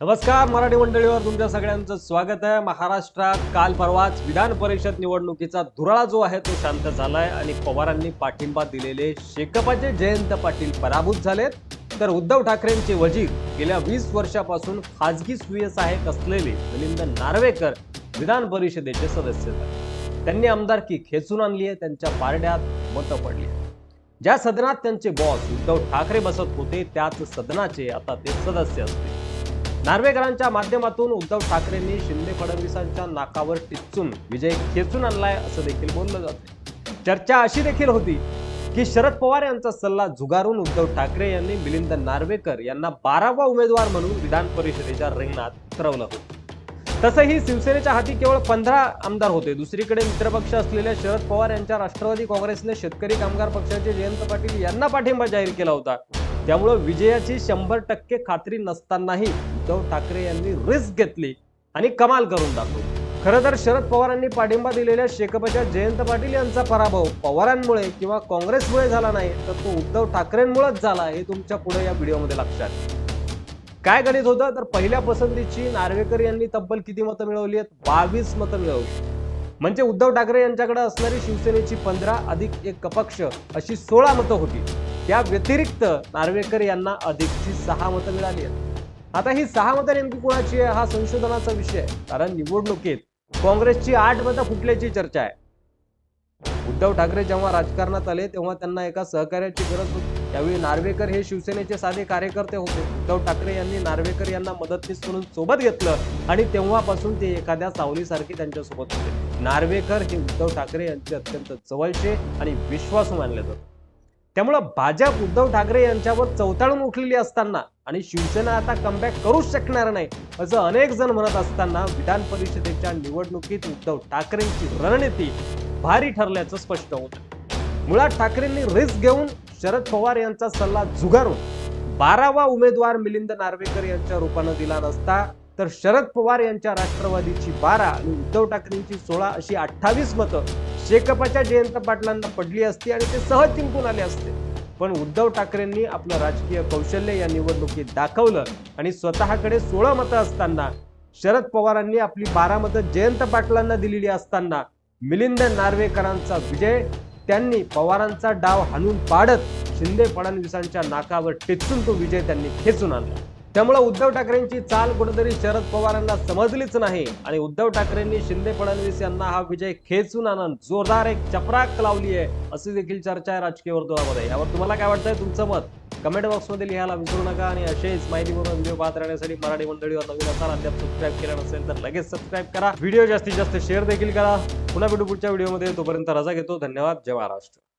नमस्कार मराठी मंडळीवर तुमच्या सगळ्यांचं स्वागत आहे. महाराष्ट्रात काल परवाच विधान परिषद निवडणुकीचा धुराळा जो आहे तो शांत झालाय आणि पवारांनी पाठिंबा दिलेले शेकपाचे जयंत पाटील पराभूत झालेत. तर उद्धव ठाकरेंचे वजीर गेल्या वीस वर्षापासून खाजगी सुये सहाय्यक असलेले मिलिंद नार्वेकर विधान परिषदेचे सदस्य झाले. त्यांनी आमदारकी खेचून आणली आहे त्यांच्या पारड्यात मतं पडली ज्या सदनात त्यांचे बॉस उद्धव ठाकरे बसत होते त्याच सदनाचे आता ते सदस्य असतील. नार्वेकरांच्या माध्यमातून उद्धव ठाकरेंनी शिंदे फडणवीसांच्या नाकावर टिचून विजय खेचून आणलाय असं देखील बोललं जातं चर्चा अशी देखील होती की शरद पवार यांचा सल्ला झुगारून उद्धव ठाकरे यांनी मिलिंद नार्वेकर यांना बारावा उमेदवार म्हणून विधान परिषदेच्या रिंगणात उतरवलं होतं. तसंही शिवसेनेच्या हाती केवळ पंधरा आमदार होते. दुसरीकडे मित्रपक्ष असलेल्या शरद पवार यांच्या राष्ट्रवादी काँग्रेसने शेतकरी कामगार पक्षाचे जयंत पाटील यांना पाठिंबा जाहीर केला होता. त्यामुळं विजयाची शंभर टक्के खात्री नसतानाही उद्धव ठाकरे यांनी रिस्क घेतली आणि कमाल करून दाखवली. खरं तर शरद पवारांनी पाठिंबा दिलेल्या शेकपच्या जयंत पाटील यांचा पराभव पवारांमुळे किंवा काँग्रेसमुळे झाला नाही तर तो उद्धव ठाकरेंमुळेच झाला हे तुमच्यापुढे या व्हिडिओमध्ये लक्षात काय गणित होतं? तर पहिल्या पसंतीची नार्वेकर यांनी तब्बल किती मतं मिळवली आहेत? बावीस मतं मिळवली. म्हणजे उद्धव ठाकरे यांच्याकडे असणारी शिवसेनेची पंधरा अधिक एक अपक्ष अशी सोळा मतं होती. त्या व्यतिरिक्त नार्वेकर यांना अधिकची सहा मतं मिळाली आहेत. आता ही सहा मतं नेमकी कोणाची आहे हा संशोधनाचा विषय आहे. कारण निवडणुकीत काँग्रेसची आठ मतं फुटल्याची चर्चा आहे. उद्धव ठाकरे जेव्हा राजकारणात आले तेव्हा त्यांना एका सहकार्याची गरज होती. त्यावेळी नार्वेकर हे शिवसेनेचे साधे कार्यकर्ते होते. उद्धव ठाकरे यांनी नार्वेकर यांना मदतनीस म्हणून सोबत घेतलं आणि तेव्हापासून ते एखाद्या सावलीसारखे त्यांच्यासोबत होते. नार्वेकर हे उद्धव ठाकरे यांचे अत्यंत जवळचे आणि विश्वासू मानले जातात. त्यामुळं भाजप उद्धव ठाकरे यांच्यावर चौताळून उठलेली असताना आणि शिवसेना आता कमबॅक करूच शकणार नाही असं अनेक जण म्हणत असताना विधान परिषदेच्या निवडणुकीत उद्धव ठाकरेंची रणनीती भारी ठरल्याचं स्पष्ट होतं. मुळात ठाकरेंनी रिस्क घेऊन शरद पवार यांचा सल्ला झुगारून बारावा उमेदवार मिलिंद नार्वेकर यांच्या रूपानं दिला नसता तर शरद पवार यांच्या राष्ट्रवादीची बारा आणि उद्धव ठाकरेंची सोळा अशी अठ्ठावीस मतं शेकपाच्या जयंत पाटलांना पडली असती आणि ते सहज जिंकून आले असते. पण उद्धव ठाकरेंनी आपलं राजकीय कौशल्य या निवडणुकीत दाखवलं आणि स्वतःकडे सोळा मतं असताना शरद पवारांनी आपली बारा मतं जयंत पाटलांना दिलेली असताना मिलिंद नार्वेकरांचा विजय त्यांनी पवारांचा डाव हाणून पाडत शिंदे फडणवीसांच्या नाकावर टेचून तो विजय त्यांनी खेचून आणला. त्यामुळे उद्धव ठाकरेंची चाल कुठेतरी शरद पवारांना समजलीच नाही. आणि उद्धव ठाकरेंनी शिंदे फडणवीस यांना हा विजय खेचून आणून जोरदार एक चपराक लावली आहे अशी देखील चर्चा आहे राजकीय वर्तुळामध्ये. यावर तुम्हाला काय वाटतंय? तुमचं मत कमेंट बॉक्समध्ये लिहायला विसरू नका आणि असेच माहितीपूर्ण व्हिडिओ पाहत राहण्यासाठी मराठी मंडळीवर नवीन असाल अद्याप सबस्क्राईब केलं नसेल तर लगेच सबस्क्राईब करा. व्हिडिओ जास्तीत जास्त शेअर देखील करा. पुन्हा भेटू पुढच्या व्हिडिओमध्ये. तोपर्यंत रजा घेतो. धन्यवाद. जय महाराष्ट्र.